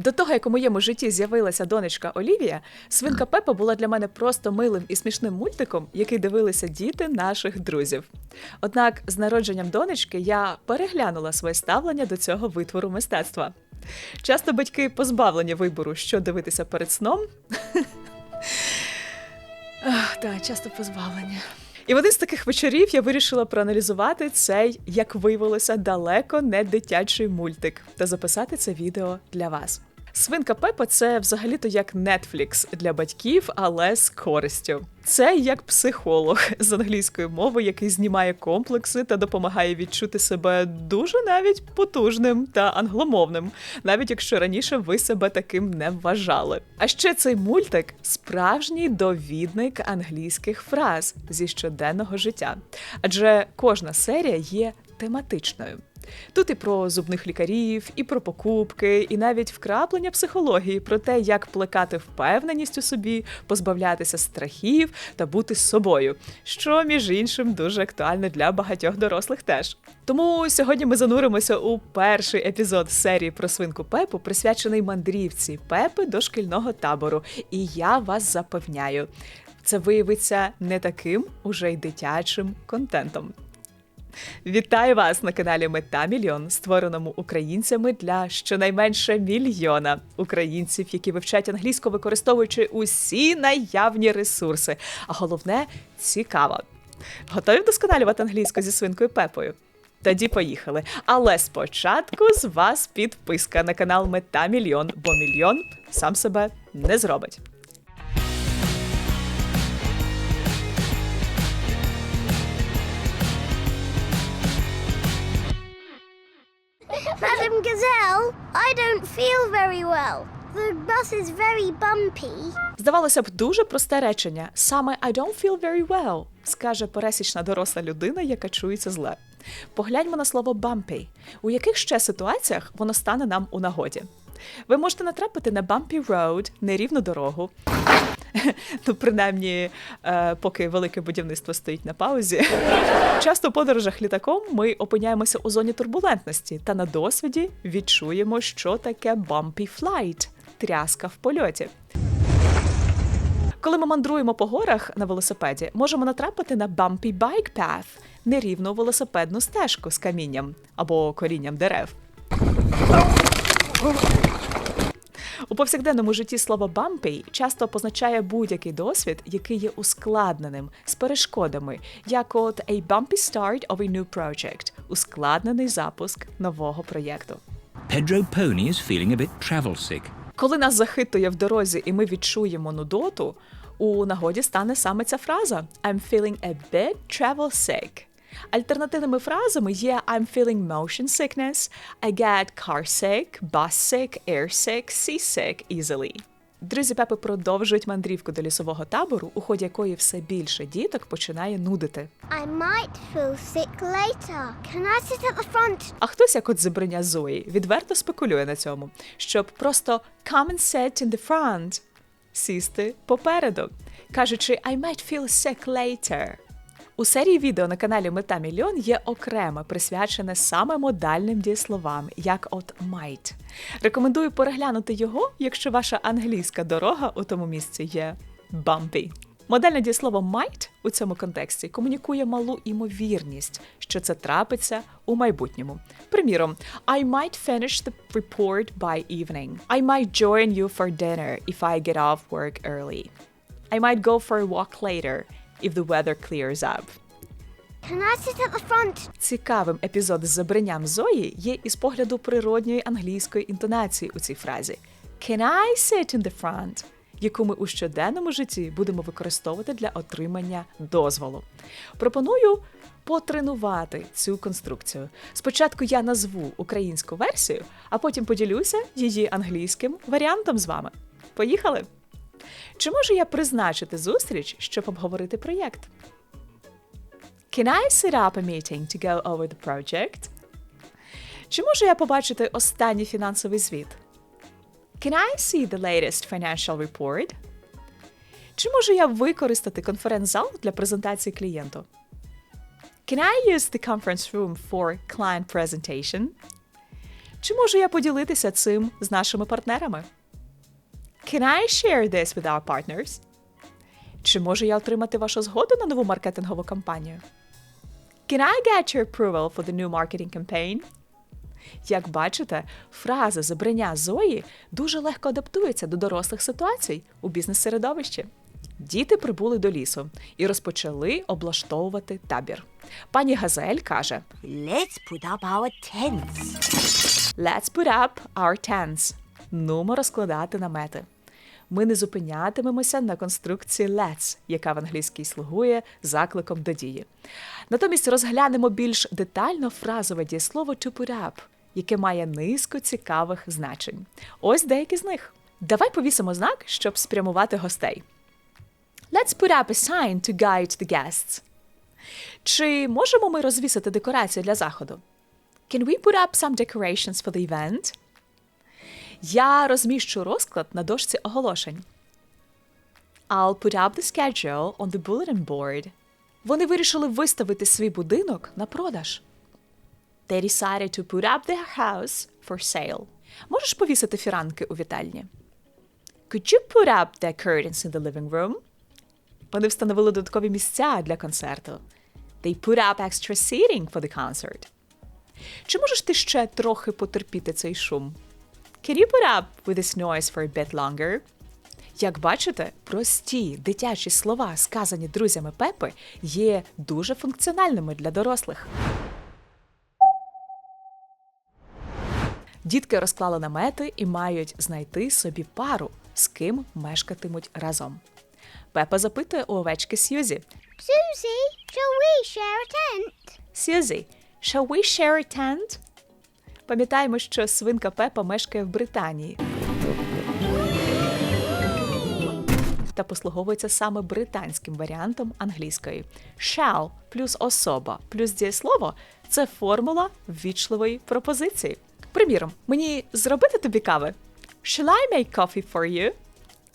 До того, як у моєму житті з'явилася донечка Олівія, свинка Пепа була для мене просто милим і смішним мультиком, який дивилися діти наших друзів. Однак з народженням донечки я переглянула своє ставлення до цього витвору мистецтва. Часто батьки позбавлені вибору, що дивитися перед сном. Так, часто позбавлені. І в один з таких вечорів я вирішила проаналізувати цей, як виявилося, далеко не дитячий мультик та записати це відео для вас. Свинка Пепа це взагалі-то як Netflix для батьків, але з користю. Це як психолог з англійської мови, який знімає комплекси та допомагає відчути себе дуже навіть потужним та англомовним, навіть якщо раніше ви себе таким не вважали. А ще цей мультик справжній довідник англійських фраз зі щоденного життя, адже кожна серія є тематичною. Тут і про зубних лікарів, і про покупки, і навіть вкраплення психології про те, як плекати впевненість у собі, позбавлятися страхів та бути собою, що між іншим дуже актуально для багатьох дорослих теж. Тому сьогодні ми зануримося у перший епізод серії про свинку Пепу, присвячений мандрівці Пепи до шкільного табору. І я вас запевняю, це виявиться не таким уже й дитячим контентом. Вітаю вас на каналі Мета Мільйон, створеному українцями для щонайменше мільйона українців, які вивчають англійську, використовуючи усі наявні ресурси. А головне цікаво. Готові вдосконалювати англійську зі свинкою Пепою? Тоді поїхали. Але спочатку з вас підписка на канал Мета Мільйон, бо мільйон сам себе не зробить. I don't feel very well. The bus is very bumpy. Здавалося б, дуже просте речення. Саме I don't feel very well, скаже пересічна доросла людина, яка чується зле. Погляньмо на слово bumpy. У яких ще ситуаціях воно стане нам у нагоді? Ви можете натрапити на bumpy road, нерівну дорогу. Ну, принаймні, е, поки велике будівництво стоїть на паузі. Часто в подорожах літаком ми опиняємося у зоні турбулентності та на досвіді відчуємо, що таке bumpy flight – тряска в польоті. Коли ми мандруємо по горах на велосипеді, можемо натрапити на bumpy bike path – нерівну велосипедну стежку з камінням або корінням дерев. У повсякденному житті слово bumpy часто позначає будь-який досвід, який є ускладненим з перешкодами, як от a bumpy start of a new project – ускладнений запуск нового проєкту. Pedro Pony is feeling a bit travel sick. Коли нас захитує в дорозі і ми відчуємо нудоту, у нагоді стане саме ця фраза I'm feeling a bit travel sick. Альтернативними фразами є I'm feeling motion sickness, I get car sick, bus sick, air sick, sea sick easily. Друзі Пепи продовжують мандрівку до лісового табору, у ході якої все більше діток починає нудити. I might feel sick later. Can I sit at the front? А хтось, як от зебреня Зої, відверто спекулює на цьому, щоб просто come and sit in the front, сісти попереду, кажучи I might feel sick later. У серії відео на каналі Мета Мільйон є окреме присвячене саме модальним дієсловам, як от might. Рекомендую переглянути його, якщо ваша англійська дорога у тому місці є bumpy. Модельне дієслово might у цьому контексті комунікує малу імовірність, що це трапиться у майбутньому. Приміром, I might finish the report by evening. I might join you for dinner if I get off work early. I might go for a walk later if the weather clears up. Can I sit at the front? Цікавим епізод з забранням Зої є із погляду природньої англійської інтонації у цій фразі Can I sit in the front? яку ми у щоденному житті будемо використовувати для отримання дозволу. Пропоную потренувати цю конструкцію. Спочатку я назву українську версію, а потім поділюся її англійським варіантом з вами. Поїхали! Чи можу я призначити зустріч, щоб обговорити проєкт? Can I set up a meeting to go over the project? Чи можу я побачити останній фінансовий звіт? Can I see the latest financial report? Чи можу я використати конференц-зал для презентації клієнту? Can I use the conference room for client presentation? Чи можу я поділитися цим з нашими партнерами? Can I share this with our partners? Чи можу я отримати вашу згоду на нову маркетингову кампанію? Can I get your approval for the new marketing campaign? Як бачите, фраза забрання Зої дуже легко адаптується до дорослих ситуацій у бізнес-середовищі. Діти прибули до лісу і розпочали облаштовувати табір. Пані Газель каже: Let's put up our tents. Let's put up our tents. Нумо розкладати намети. Ми не зупинятимемося на конструкції let's, яка в англійській слугує закликом до дії. Натомість розглянемо більш детально фразове дієслово to put up, яке має низку цікавих значень. Ось деякі з них. Давай повісимо знак, щоб спрямувати гостей. Let's put up a sign to guide the guests. Чи можемо ми розвісити декорації для заходу? Can we put up some decorations for the event? Я розміщу розклад на дошці оголошень. I'll put up the schedule on the bulletin board. Вони вирішили виставити свій будинок на продаж. They decided to put up their house for sale. Можеш повісити фіранки у вітальні? Could you put up the curtains in the living room? Вони встановили додаткові місця для концерту. They put up extra seating for the concert. Чи можеш ти ще трохи потерпіти цей шум? Can you put up with this noise for a bit longer? Як бачите, прості дитячі слова, сказані друзями Пепи, є дуже функціональними для дорослих. Дітки розклали намети і мають знайти собі пару, з ким мешкатимуть разом. Пепа запитує у овечки Сьюзі: Susie, shall we share a tent? Сьюзі, shall we share a tent? Пам'ятаємо, що свинка Пепа мешкає в Британії. Та послуговується саме британським варіантом англійської. Shall плюс особа плюс дієслово це формула ввічливої пропозиції. Приміром, мені зробити тобі кави? Shall I make coffee for you?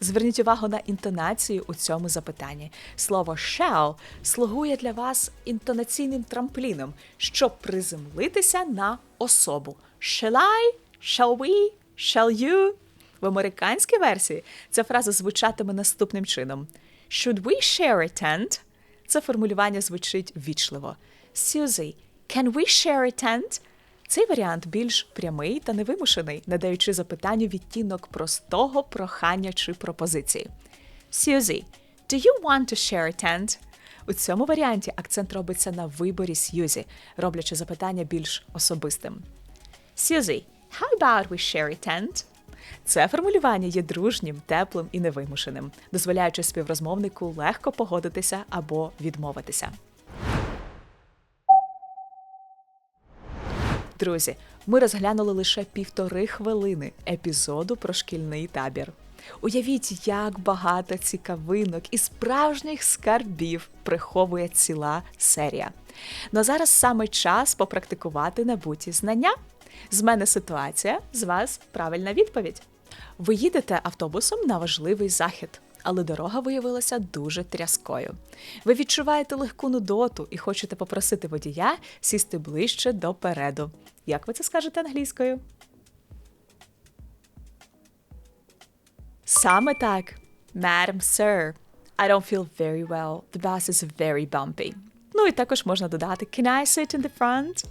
Зверніть увагу на інтонацію у цьому запитанні. Слово shall слугує для вас інтонаційним трампліном, щоб приземлитися на особу. Shall I? Shall we? Shall you? В американській версії ця фраза звучатиме наступним чином: Should we share a tent? Це формулювання звучить ввічливо. Susie, can we share a tent? Цей варіант більш прямий та невимушений, надаючи запитанню відтінок простого прохання чи пропозиції. Susie, do you want to share a tent? У цьому варіанті акцент робиться на виборі Сьюзі, роблячи запитання більш особистим. Susie, how about we share a tent? Це формулювання є дружнім, теплим і невимушеним, дозволяючи співрозмовнику легко погодитися або відмовитися. Друзі, ми розглянули лише півтори хвилини епізоду про шкільний табір. Уявіть, як багато цікавинок і справжніх скарбів приховує ціла серія. Ну а зараз саме час попрактикувати набуті знання. З мене ситуація, з вас правильна відповідь. Ви їдете автобусом на важливий захід, але дорога виявилася дуже тряскою. Ви відчуваєте легку нудоту і хочете попросити водія сісти ближче допереду. Як ви це скажете англійською? Саме так. Madam, sir, I don't feel very well. The bus is very bumpy. Ну і також можна додати Can I sit in the front?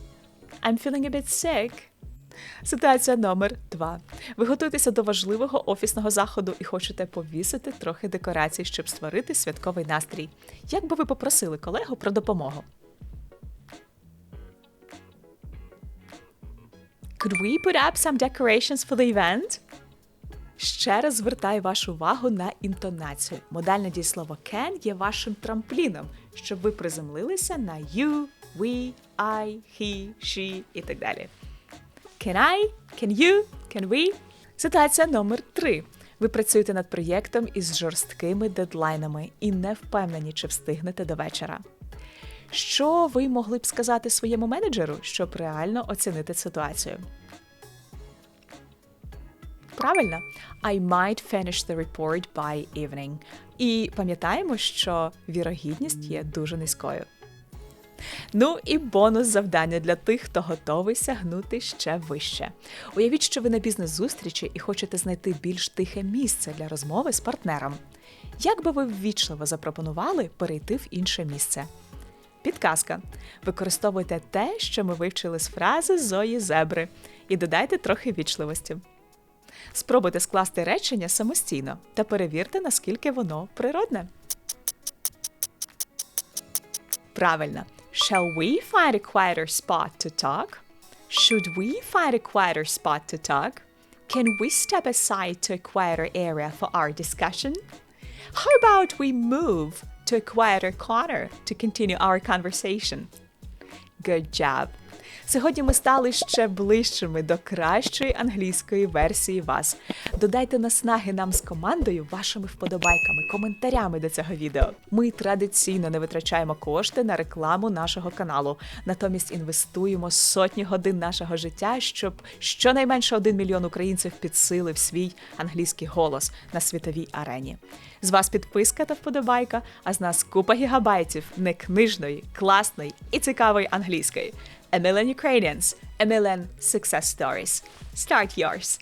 I'm feeling a bit sick. Ситуація номер два. Ви готуєтеся до важливого офісного заходу і хочете повісити трохи декорацій, щоб створити святковий настрій. Як би ви попросили колегу про допомогу? Could we put up some decorations for the event? Ще раз звертаю вашу увагу на інтонацію. Модальне дієслово can є вашим трампліном, щоб ви приземлилися на you, we, I, he, she і так далі. Can I? Can you? Can we? Ситуація номер три. Ви працюєте над проєктом із жорсткими дедлайнами і не впевнені, чи встигнете до вечора. Що ви могли б сказати своєму менеджеру, щоб реально оцінити ситуацію? Правильно, I might finish the report by evening. І пам'ятаємо, що вірогідність є дуже низькою. Ну і бонус завдання для тих, хто готовий сягнути ще вище. Уявіть, що ви на бізнес-зустрічі і хочете знайти більш тихе місце для розмови з партнером. Як би ви ввічливо запропонували перейти в інше місце? Підказка. Використовуйте те, що ми вивчили з фрази Зої Зебри, і додайте трохи вічливості. Спробуйте скласти речення самостійно та перевірте, наскільки воно природне. Правильно. Shall we find a quieter spot to talk? Should we find a quieter spot to talk? Can we step aside to a quieter area for our discussion? How about we move to a quieter corner to continue our conversation? Good job! Сьогодні ми стали ще ближчими до кращої англійської версії вас. Додайте наснаги нам з командою вашими вподобайками, коментарями до цього відео. Ми традиційно не витрачаємо кошти на рекламу нашого каналу, натомість інвестуємо сотні годин нашого життя, щоб щонайменше один мільйон українців підсилив свій англійський голос на світовій арені. З вас підписка та вподобайка, а з нас купа гігабайтів некнижної, класної і цікавої англійської. A Million Ukrainians, A Million Success Stories. Start yours!